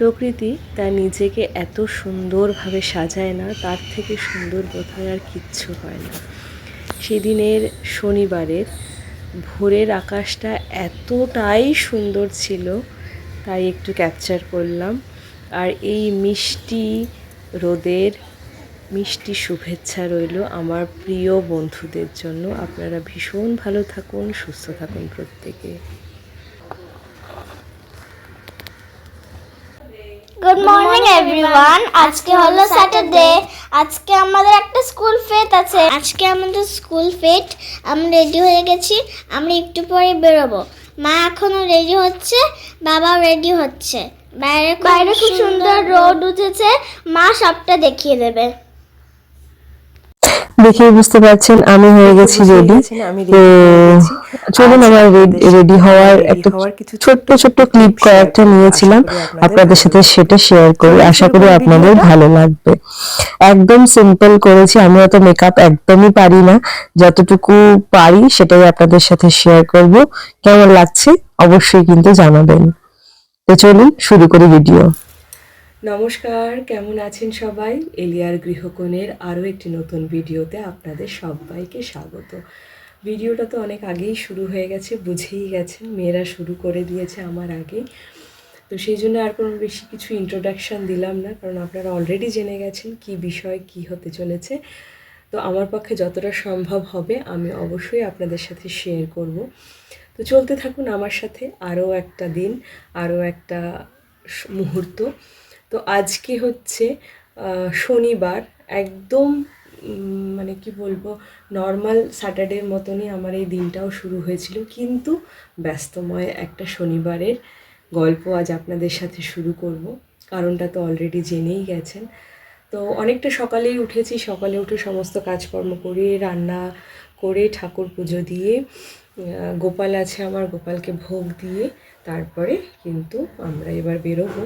প্রকৃতি তার নিজেকে এত সুন্দরভাবে সাজায় না, তার থেকে সুন্দর বোধহয় আর কিচ্ছু হয় না। সেদিনের শনিবারের ভোরের আকাশটা এতটাই সুন্দর ছিল, তাই একটু ক্যাপচার করলাম। আর এই মিষ্টি রোদের, মিষ্টি শুভেচ্ছা রইল আমার প্রিয় বন্ধুদের জন্য। আপনারা ভীষণ ভালো থাকুন, সুস্থ থাকুন প্রত্যেকে। গুড মর্নিং এভরিওয়ান আজকে হলো স্যাটারডে আজকে আমাদের একটা স্কুল ফেট আছে। আজকে আমাদের স্কুল ফেট আমি রেডি হয়ে গেছি। আমরা একটু পরে বেরোবো। মা এখনও রেডি হচ্ছে বাবাও রেডি হচ্ছে। বাইরে বাইরে খুব সুন্দর রোড উঠেছে। মা সবটা দেখিয়ে দেবে। দেখে বুঝতে পারছেন আমি হয়ে গেছি রেডি চলুন আমার রেডি হওয়ার একটা ছোট্ট ছোট্ট ক্লিপ কয়েকটা নিয়েছিলাম। আপনাদের সাথে সেটা শেয়ার করি। আশা করি আপনাদের ভালো লাগবে। একদম সিম্পল করেছি আমি অত মেকআপ একদমই পারি না। যতটুকু পারি সেটাই আপনাদের সাথে শেয়ার করব। কেমন লাগছে? অবশ্যই কিন্তু জানাবেন। তো চলুন শুরু করি ভিডিও নমস্কার, কেমন আছেন সবাই? এলিয়ার গৃহকোণের আরও একটি নতুন ভিডিওতে আপনাদের সবাইকে স্বাগত। ভিডিওটা তো অনেক আগেই শুরু হয়ে গেছে, বুঝেই গেছেন, মেয়েরা শুরু করে দিয়েছে আমার আগেই তো সেই জন্য আর কোনো বেশি কিছু ইন্ট্রোডাকশান দিলাম না, কারণ আপনারা অলরেডি জেনে গেছেন কি বিষয়, কি হতে চলেছে। তো আমার পক্ষে যতটা সম্ভব হবে, আমি অবশ্যই আপনাদের সাথে শেয়ার করব। তো চলতে থাকুন আমার সাথে আরও একটা দিন, আরও একটা মুহূর্ত। তো আজকে হচ্ছে শনিবার, একদম মানে কি বলব নর্মাল স্যাটারডের মতনই আমার এই দিনটাও শুরু হয়েছিল। কিন্তু ব্যস্তময় একটা শনিবারের গল্প আজ আপনাদের সাথে শুরু করব। কারণটা তো অলরেডি জেনেই গেছেন। তো অনেকটা সকালেই উঠেছি, সকালে উঠে সমস্ত কাজকর্ম করে রান্না করে ঠাকুর পুজো দিয়ে গোপাল আছে আমার, গোপালকে ভোগ দিয়ে তারপরে কিন্তু আমরা এবার বেরোবো।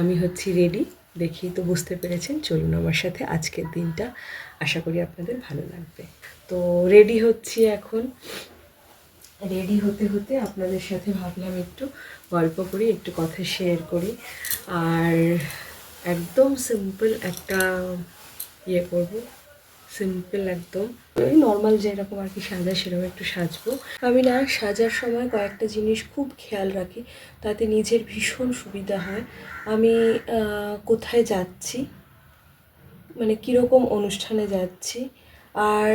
আমি হচ্ছি রেডি দেখেই তো বুঝতে পেরেছেন। চলুন আমার সাথে আজকের দিনটা আশা করি আপনাদের ভালো লাগবে। তো রেডি হচ্ছি এখন। রেডি হতে হতে আপনাদের সাথে ভাবলাম একটু গল্প করি, একটু কথা শেয়ার করি। আর একদম সিম্পল একটা ইয়ে করব। সিম্পল একদম ওই নর্মাল যেরকম আর কি সাজা সেরকম একটু সাজবো। আমি না সাজার সময় কয়েকটা জিনিস খুব খেয়াল রাখি, তাতে নিজের ভীষণ সুবিধা হয়। আমি কোথায় যাচ্ছি মানে কীরকম অনুষ্ঠানে যাচ্ছি, আর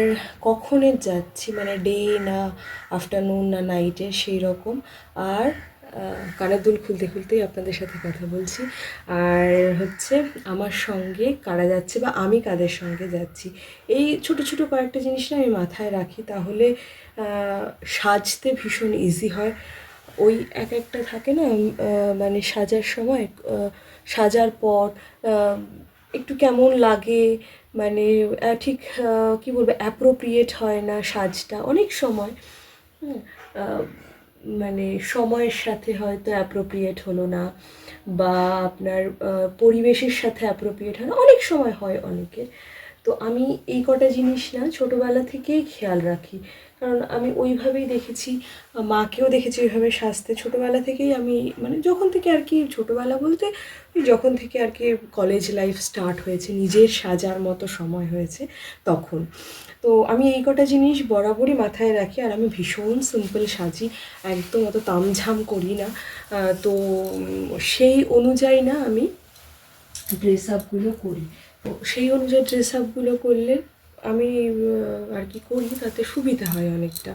কখনের যাচ্ছি মানে ডে না আফটারনুন না নাইটে সেই রকম আর কানের দুল খুলতে খুলতেই আপনাদের সাথে কথা বলছি। আর হচ্ছে আমার সঙ্গে কারা যাচ্ছে বা আমি কাদের সঙ্গে যাচ্ছি, এই ছোট ছোট কয়েকটা জিনিস না আমি মাথায় রাখি। তাহলে সাজতে ভীষণ ইজি হয়। ওই এক একটা থাকে না মানে সাজার সময় সাজার পর একটু কেমন লাগে মানে ঠিক কি বলব অ্যাপ্রোপ্রিয়েট হয় না সাজটা। অনেক সময় মানে সময়ের সাথে হয়তো অ্যাপ্রোপ্রিয়েট হলো না বা আপনার পরিবেশের সাথে অ্যাপ্রোপ্রিয়েট হয় না। অনেক সময় হয় অনেকের। তো আমি এই কটা জিনিস না ছোটোবেলা থেকেই খেয়াল রাখি। কারণ আমি ওইভাবেই দেখেছি, মাকেও দেখেছি ওইভাবে সাজতে। ছোটোবেলা থেকেই আমি মানে যখন থেকে আর কি ছোটোবেলা বলতে যখন থেকে আর কি কলেজ লাইফ স্টার্ট হয়েছে, নিজের সাজার মতো সময় হয়েছে তখন। তো আমি এই কটা জিনিস বরাবরই মাথায় রাখি আর আমি ভীষণ সিম্পল সাজি, একদম অত তামঝাম করি না। তো সেই অনুযায়ী না আমি ড্রেস আপগুলো করি। তো সেই অনুযায়ী ড্রেস আপগুলো করলে আমি আর কি করি, তাতে সুবিধা হয় অনেকটা।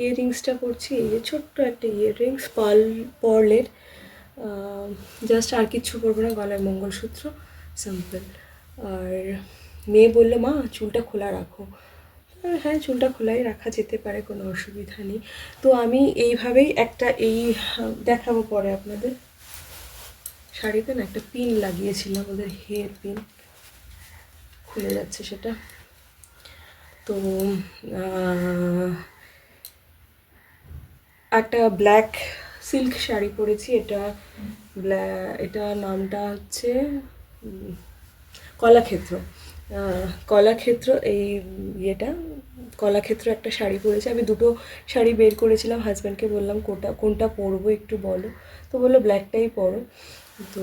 ইয়াররিংসটা করছি, এই যে ছোট্ট একটা ইয়াররিংস পাল পর্লের জাস্ট আর কিচ্ছু করব না, গলায় মঙ্গলসূত্র সিম্পল আর মেয়ে বলল, মা, চুলটা খোলা রাখো। হ্যাঁ চুলটা খোলাই রাখা যেতে পারে, কোনো অসুবিধা নেই। তো আমি এইভাবেই একটা এই দেখাবো পরে আপনাদের। শাড়িতে না একটা পিন লাগিয়েছিলাম, ওদের হেয়ার পিন। খুলে যাচ্ছে সেটা। তো একটা ব্ল্যাক সিল্ক শাড়ি পরেছি, এটা ব্ল্যা- এটা নামটা হচ্ছে কলাক্ষেত্র। কলাক্ষেত্র, এই ইয়েটা, কলাক্ষেত্র একটা শাড়ি পরেছে। আমি দুটো শাড়ি বের করেছিলাম হাজব্যান্ডকে বললাম, কোটা, কোনটা পরবো একটু বলো। তো বলল ব্ল্যাকটাই পরো। তো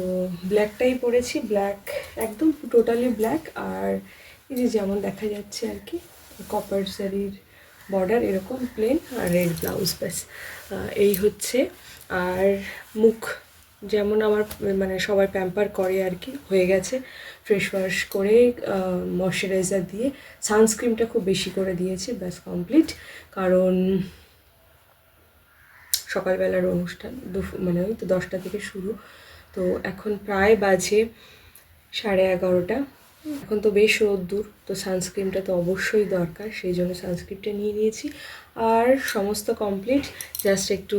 ব্ল্যাকটাই পরেছি ব্ল্যাক একদম টোটালি ব্ল্যাক আর এই যে যেমন দেখা যাচ্ছে আর কি কপার শাড়ির বর্ডার এরকম প্লেন আর রেড ব্লাউজ ব্যাস। এই হচ্ছে। আর মুখ, যেমন আমার মানে সবাই প্যাম্পার করে আর কি, হয়ে গেছে। ফ্রেশ ওয়াশ করে ময়শ্চারাইজার দিয়ে সানস্ক্রিনটা খুব বেশি করে দিয়েছি, ব্যাস কমপ্লিট। কারণ সকালবেলার অনুষ্ঠান দুপুর মানে ওই তো দশটা থেকে শুরু। তো এখন প্রায় বাজে সাড়ে এগারোটা। এখন তো বেশ রোদ্দুর তো সানস্ক্রিনটা তো অবশ্যই দরকার, সেই জন্য সানস্ক্রিনটা নিয়ে নিয়েছি। আর সমস্ত কমপ্লিট, জাস্ট একটু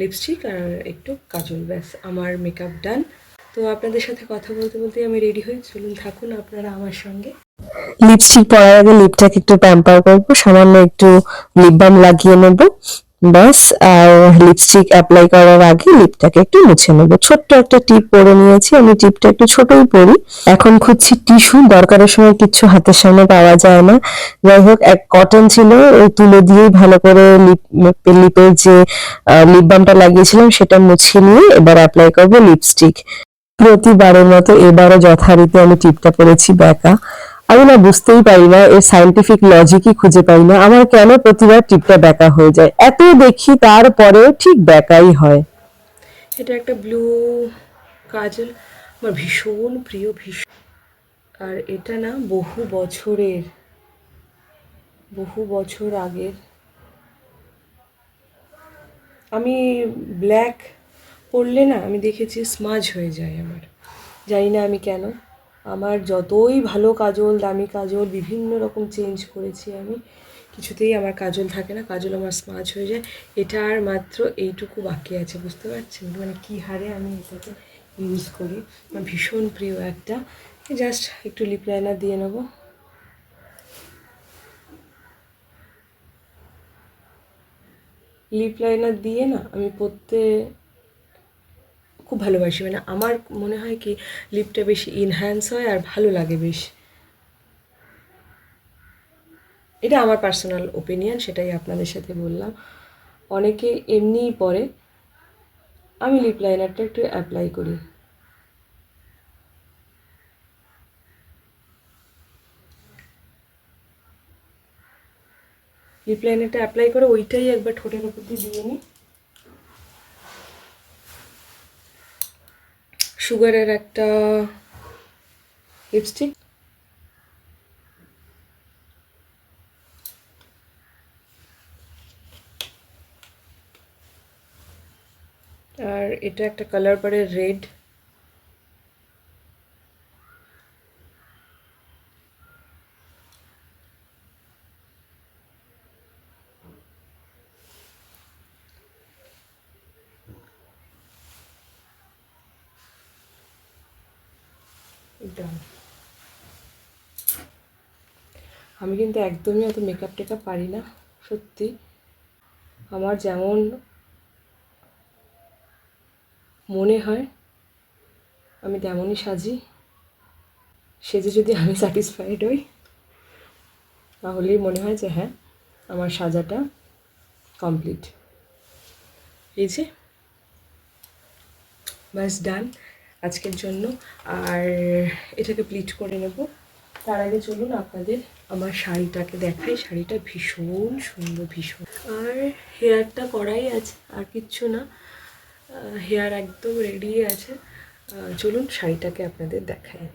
লিপস্টিক আর একটু কাজল, ব্যাস, আমার মেকআপ ডান তো আপনাদের সাথে কথা বলতে বলতে আমি রেডি হই। চলুন থাকুন আপনারা আমার সঙ্গে। লিপস্টিক পরার আগে লিপটাকে একটু প্যাম্পার করব, সামান্য একটু লিপ বাম লাগিয়ে নেব। ব্যাস, আর লিপস্টিক অ্যাপ্লাই করার আগে লিপটাকে একটু মুছে নেব। ছোট্ট একটা টিপ পরে নিয়েছি, আমি টিপটা একটু ছোটই পরি। এখন খুঁজছি টিস্যু দরকারের সময় কিচ্ছু হাতের সামনে পাওয়া যায় না। যাই হোক, এক কটন ছিল ওই তুলে দিয়েই ভালো করে লিপ লিপের যে লিপ বামটা লাগিয়েছিলাম, সেটা মুছে নিয়ে এবার অ্যাপ্লাই করব লিপস্টিক প্রতিবারের মতো এবারও যথারীতি আমি টিপটা পরেছি ব্যাকা। আমি না বুঝতেই পারি না, এর সাইন্টিফিক লজিকই খুঁজে পাই না, আমার কেন প্রতিবার টিপটা ব্যাকা হয়ে যায়? এত দেখি তারপরেও ঠিক ব্যাকাই হয়। এটা একটা ব্লু কাজল, আমার ভীষণ প্রিয়, ভীষণ। আর এটা না বহু বছরের, বহু বছর আগের। আমি ব্ল্যাক পরলে না আমি দেখেছি স্মাজ হয়ে যায় আমার জানি না আমি কেন। আমার যতই ভালো কাজল, দামি কাজল, বিভিন্ন রকম চেঞ্জ করেছি আমি, কিছুতেই আমার কাজল থাকে না, কাজল আমার স্মাজ হয়ে যায়। এটা আর মাত্র এইটুকু বাকি আছে, বুঝতে পারছেন? মানে কী হারে আমি এটাকে ইউজ করি? আমার ভীষণ প্রিয় একটা। জাস্ট একটু লিপ লাইনার দিয়ে নেব। লিপ লাইনার দিয়ে না আমি পরতে খুব ভালোবাসি। মানে আমার মনে হয় কি লিপটা বেশি ইনহ্যান্স হয় আর ভালো লাগে বেশ। এটা আমার পার্সোনাল ওপিনিয়ন সেটাই আপনাদের সাথে বললাম। অনেকে এমনিই পরে। আমি লিপ লাইনারটা একটু অ্যাপ্লাই করি। লিপ লাইনারটা অ্যাপ্লাই করে ওইটাই একবার ঠোঁটের উপর দিয়ে দিয়ে নিই। সুগারের একটা লিপস্টিক আর এটা একটা কালার পারে রেড ডান আমি কিন্তু একদমই অত মেকআপ টেকআপ পারি না, সত্যি। আমার যেমন মনে হয়, আমি তেমনই সাজি। সেজে যদি আমি স্যাটিসফাইড হই, তাহলেই মনে হয় যে হ্যাঁ আমার সাজাটা কমপ্লিট এই যে, ব্যাস ডান আজকের জন্য। আর এটাকে প্লিট করে নেব। তার আগে চলুন আপনাদের আমার শাড়িটাকে দেখাই। শাড়িটা ভীষণ সুন্দর, ভীষণ। আর হেয়ারটা করাই আছে, আর কিচ্ছু না। হেয়ার একদম রেডি আছে। চলুন শাড়িটাকে আপনাদের দেখাই।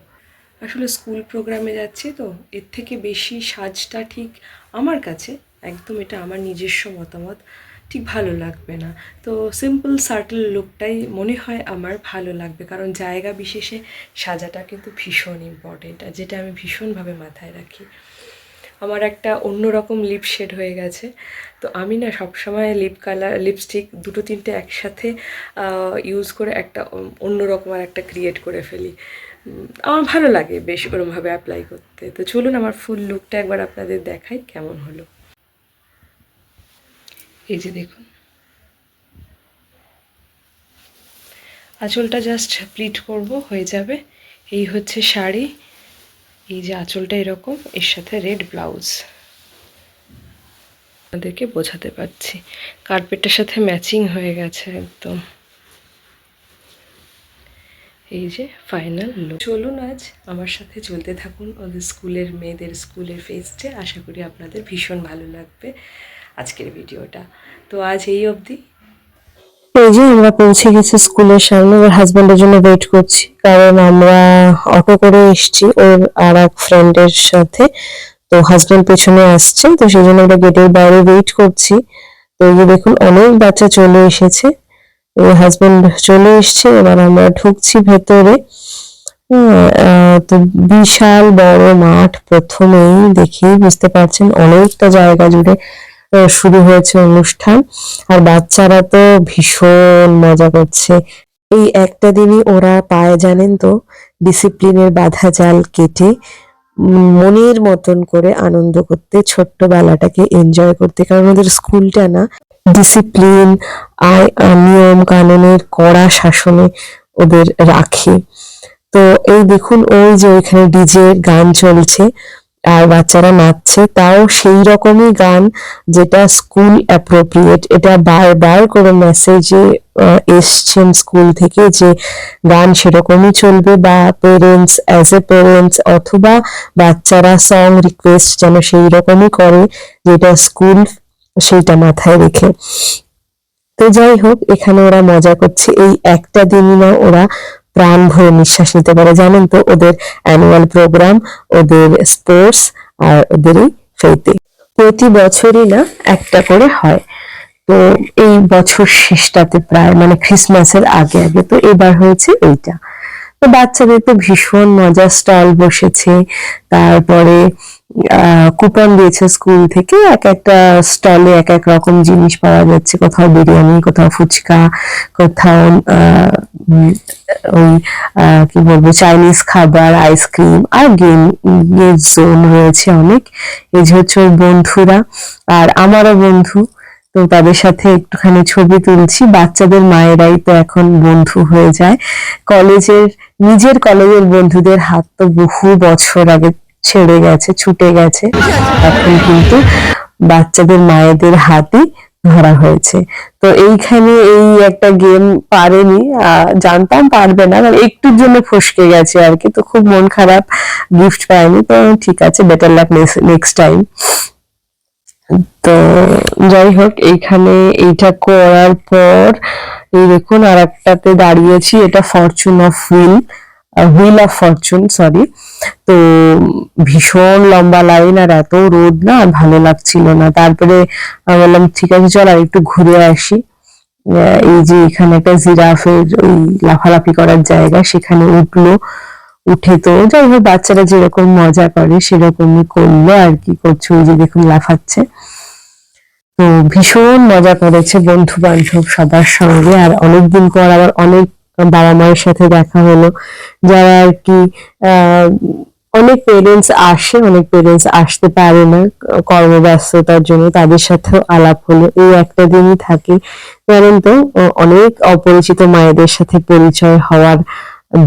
আসলে স্কুল প্রোগ্রামে যাচ্ছি তো, এর থেকে বেশি সাজটা ঠিক আমার কাছে, একদম এটা আমার নিজস্ব মতামত। ঠিক ভালো লাগবে না। তো সিম্পল সার্টেল লুকটাই মনে হয় আমার ভালো লাগবে। কারণ জায়গা বিশেষে সাজাটা কিন্তু ভীষণ ইম্পর্টেন্ট আর যেটা আমি ভীষণভাবে মাথায় রাখি। আমার একটা অন্যরকম লিপ শেড হয়ে গেছে। তো আমি না সবসময় লিপ কালার লিপস্টিক দুটো তিনটে একসাথে ইউজ করে একটা অন্যরকম আর একটা ক্রিয়েট করে ফেলি। আমার ভালো লাগে বেশ ওরমভাবে অ্যাপ্লাই করতে। তো চলুন আমার ফুল লুকটা একবার আপনাদের দেখাই কেমন হলো। এই যে দেখুন। আঁচলটা জাস্ট প্লিট করব, হয়ে যাবে। এই হচ্ছে শাড়ি। এই যে আঁচলটা এরকম, এর সাথে রেড ব্লাউজ আপনাদেরকে বোঝাতে পারছি। কার্পেটটার সাথে ম্যাচিং হয়ে গেছে একদম। এই যে ফাইনাল চলুন আজ আমার সাথে চলতে থাকুন। ওদের স্কুলের মেয়েদের স্কুলের ফেস্টে আশা করি আপনাদের ভীষণ ভালো লাগবে। আজকের ভিডিওটা। তো আজ এই অবধি। এই যে আমরা পৌঁছে গেছি স্কুলের সামনে ওর হাজবেন্ডের জন্য ওয়েট করছি। কারণ আমরা অটো করে এসেছি ওর আর এক ফ্রেন্ডের সাথে। তো হাজবেন্ড পেছনে আসছে তো সেই জন্য আমরা গেটের বাইরে ওয়েট করছি। তো এই যে দেখুন অনেক বাচ্চা চলে এসেছে। ওর হাজবেন্ড চলে এসছে এবার আমরা ঢুকছি ভেতরে। হ্যাঁ, তো বিশাল বড় মাঠ প্রথমেই দেখি বুঝতে পারছেন অনেকটা জায়গা জুড়ে শুরু হয়েছে অনুষ্ঠান। আর বাচ্চারা তো ভীষণ মজা করছে। এই একটা দিনই ওরা পায়, জানেন তো? ডিসিপ্লিনের বাধা জাল কেটে মনের মতন করে আনন্দ করতে, ছোট্টবেলাটাকে এনজয় করতে। কারণ ওদের স্কুলটা না ডিসিপ্লিন আয় নিয়ম কানুনের কড়া শাসনে ওদের রাখে। তো এই দেখুন, ওই যে ওইখানে ডিজে গান চলছে। আর বাচ্চারা নাচছে, তাও সেই রকমই গান যেটা স্কুল অ্যাপ্রোপ্রিয়েট এটা বারবার করে মেসেজে এসছেন স্কুল থেকে যে গান সেরকমই চলবে বা পেরেন্টস অ্যাজ এ পেরেন্টস অথবা বাচ্চারা সং রিকোয়েস্ট যেন সেই রকমই করে যেটা স্কুল সেইটা মাথায় রেখে। তো যাই হোক, এখানে ওরা মজা করছে। এই একটা দিনই না, ওরা প্রাণ ভরে নিঃশ্বাস নিতে পারে, জানেন তো? ওদের অ্যানুয়াল প্রোগ্রাম ওদের স্পোর্টস আর ওদেরই ফেতে প্রতি বছরই না, একটা করে হয়। তো এই বছর শেষটাতে প্রায় মানে ক্রিসমাসের আগে আগে, তো এবার হয়েছে এইটা। তো বাচ্চাদের তো ভীষণ মজা, স্টল বসেছে, তারপরে কুপন দিয়েছে স্কুল থেকে, এক একটা স্টলে এক এক রকম জিনিস পাওয়া যাচ্ছে। কোথাও বিরিয়ানি, কোথাও ফুচকা, কোথাও ওই কি বলব চাইনিজ খাবার আইসক্রিম আর গেম এর জোন রয়েছে অনেক। এই যে হচ্ছে বন্ধুরা, আর আমারও বন্ধু, তো তাদের সাথে একটুখানি ছবি তুলছি। বাচ্চাদের, মায়েরাই তো এখন বন্ধু হয়ে যায়। কলেজের, নিজের কলেজের বন্ধুদের হাত তো বহু বছর আগে ছেড়ে গেছে, ছুটে গেছে। এখন কিন্তু বাচ্চাদের, মায়েদের হাতই ধরা হয়েছে। তো এইখানে এই একটা গেম পারেনি জানতাম পারবে না মানে একটুর জন্য ফসকে গেছে আর কি। তো খুব মন খারাপ গিফট পায়নি, তো ঠিক আছে বেটার লাক নেক্সট টাইম তো যাই হোক, এইখানে এইটা করার পর, এই দেখুন আর একটাতে দাঁড়িয়েছি, এটা fortune of wheel wheel of fortune sorry তো ভীষণ লম্বা লাইন আর এত রোদ না ভালো লাগছিল না। তারপরে আমি বললাম, ঠিক আছে, চল আর একটু ঘুরে আসি। এই যে এখানে একটা জিরাফের ওই লাফালাফি করার জায়গা, সেখানে উঠল। উঠে তো যাই হোক, বাচ্চারা যেরকম মজা করে, সেরকমই করল আর কি করছে। ওই যে দেখুন, লাফাচ্ছে। তো ভীষণ মজা করেছে বন্ধু বান্ধব সবার সঙ্গে। আর অনেকদিন পর আবার অনেক বাবা মায়ের সাথে দেখা হলো। যারা আর কি অনেক পেরেন্টস আসে, অনেক পেরেন্টস আসতে পারে না কর্মব্যস্ততার জন্য, তাদের সাথেও আলাপ হলো। এই একটা দিনই থাকে। জানেন তো অনেক অপরিচিত মায়েদের সাথে পরিচয় হওয়ার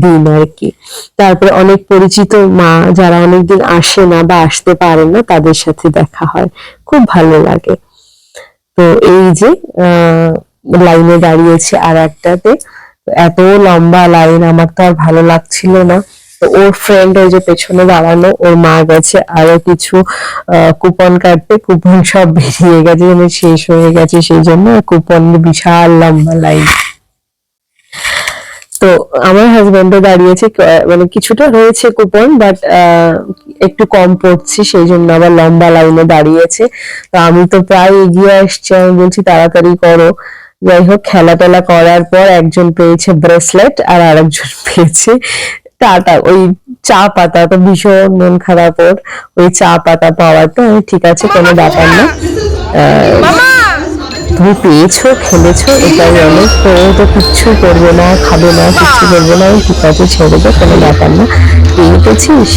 দিন আর কি। তারপরে অনেক পরিচিত মা যারা অনেকদিন আসে না বা আসতে পারে না, তাদের সাথে দেখা হয়। খুব ভালো লাগে। তো এই যে, আহ, লাইনে দাঁড়িয়েছে আর একটাতে এত লম্বা লাইন আমার তো আর ভালো লাগছিল না। তো ওর ফ্রেন্ড ওই যে পেছনে দাঁড়ানো ওর মা গেছে, আরও কিছু কুপন কাটতে কুপন সব বেরিয়ে গেছে মানে শেষ হয়ে গেছে, সেই জন্য কুপন বিশাল লম্বা লাইন তো আমার হাজবেন্ডও দাঁড়িয়েছে মানে কিছুটা রয়েছে কুপন বাট একটু কম পড়ছি, সেই জন্য আবার লম্বা লাইনে দাঁড়িয়েছে। তো আমি তো প্রায় এগিয়ে আসছি, আমি বলছি, তাড়াতাড়ি করো। যাই হোক খেলা টেলা করার পর একজন পেয়েছে ব্রেসলেট আর আরেকজন পেয়েছে টাটা ওই চা পাতা তো ভীষণ মন খারাপ ওর ওই চা পাতা পাওয়ার তো আমি ঠিক আছে কোনো ব্যাপার না। তুমি পেয়েছ খেলেছো এটাই অনেক তো ও তো কিচ্ছু করবে না খাবে না কিচ্ছু করবে না ঠিক আছে ছেড়ে দে কোনো ব্যাপার না। পেয়েছিস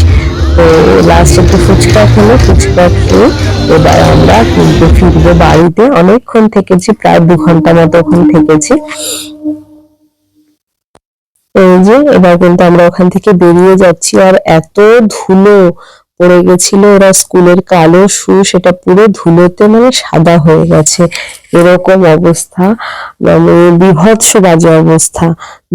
তো লাস্ট একটু ফুচকা খেলো ফুচকা খেয়ে এবার আমরা কিন্তু ফিরবো বাড়িতে। অনেকক্ষণ থেকেছি, প্রায় দু ঘণ্টা মতো ওখান থেকেছি। এই যে, এবার কিন্তু আমরা ওখান থেকে বেরিয়ে যাচ্ছি। আর এত ধুলো পড়ে গেছিল, ওরা স্কুলের কালো শু সেটা পুরো ধুলোতে মানে সাদা হয়ে গেছে। এরকম অবস্থা মানে বিভৎস বাজে অবস্থা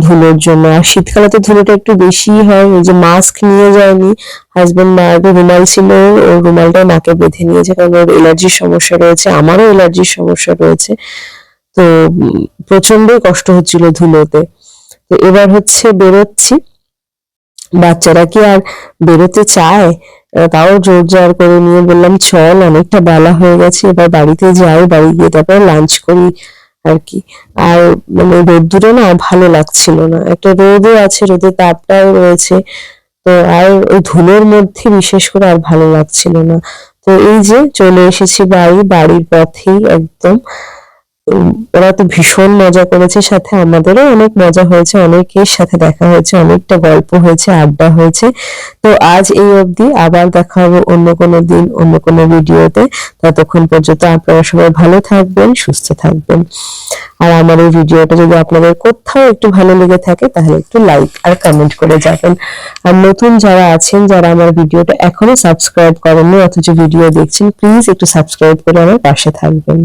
ধুলোর জন্য। আর শীতকালে তো ধুলোটা একটু বেশি হয় ওই যে মাস্ক নিয়ে যায়নি হাজবেন্ড মায়ের রুমাল ছিল ও রুমালটা নাকে বেঁধে নিয়েছে কারণ ওর এলার্জির সমস্যা রয়েছে, আমারও এলার্জির সমস্যা রয়েছে। তো প্রচন্ডই কষ্ট হচ্ছিল ধুলোতে। তো এবার হচ্ছে বেরোচ্ছি। বাচ্চারা কি আর বেরোতে চায়? তাও জোর জার করে নিয়ে বললাম, চল, অনেকটা বেলা হয়ে গেছে, এবার বাড়িতে যাই বাড়ি গিয়ে তারপর লাঞ্চ করি আর কি। আর মানে রোদ্দুরে না ভালো লাগছিল না। একটা রোদও আছে রোদের তাপটাও রয়েছে, তো আর ওই ধুলোর মধ্যে বিশেষ করে আর ভালো লাগছিল না। তো এই যে চলে এসেছি বাড়ি, বাড়ির পথেই একদম। ওরা তো ভীষণ মজা করেছে, সাথে আমাদেরও অনেক মজা হয়েছে, অনেকের সাথে দেখা হয়েছে, অনেকটা গল্প হয়েছে, আড্ডা হয়েছে। তো আজ এই অবধি, আবার দেখা হবে অন্য কোনো দিন, অন্য কোনো ভিডিওতে। ততক্ষণ পর্যন্ত আপনারা সবাই ভালো থাকবেন, সুস্থ থাকবেন। আর আমার এই ভিডিওটা যদি আপনাদের কোথাও একটু ভালো লেগে থাকে, তাহলে একটু লাইক আর কমেন্ট করে যাবেন। আর নতুন যারা আছেন, যারা আমার ভিডিওটা এখনও সাবস্ক্রাইব করেননি, অথচ ভিডিও দেখছেন প্লিজ একটু সাবস্ক্রাইব করে আমার পাশে থাকবেন।